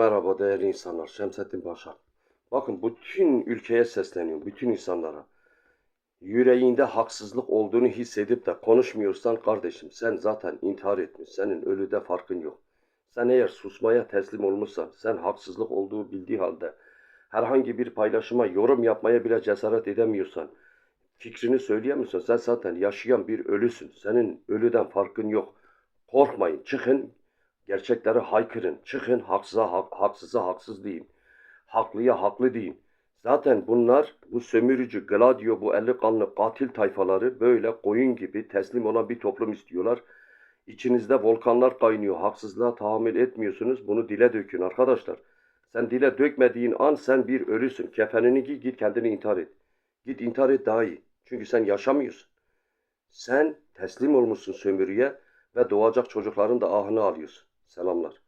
Merhaba değerli insanlar. Şemsettin Paşa. Bakın bütün ülkeye sesleniyorum. Bütün insanlara. Yüreğinde haksızlık olduğunu hissedip de konuşmuyorsan kardeşim sen zaten intihar etmiş. Senin ölüde farkın yok. Sen eğer susmaya teslim olmuşsan, sen haksızlık olduğu bildiği halde herhangi bir paylaşıma yorum yapmaya bile cesaret edemiyorsan, fikrini söyleyemiyorsan sen zaten yaşayan bir ölüsün. Senin ölüden farkın yok. Korkmayın, çıkın, gerçekleri haykırın. Çıkın, haksıza, hak, haksıza haksız deyin. Haklıya haklı deyin. Zaten bunlar, bu sömürücü, gladio, bu eli kanlı katil tayfaları böyle koyun gibi teslim olan bir toplum istiyorlar. İçinizde volkanlar kaynıyor, haksızlığa tahammül etmiyorsunuz. Bunu dile dökün arkadaşlar. Sen dile dökmediğin an sen bir ölüsün. Kefenini giy, git kendini intihar et. Git intihar et daha iyi. Çünkü sen yaşamıyorsun. Sen teslim olmuşsun sömürüye ve doğacak çocukların da ahını alıyorsun. Selamlar.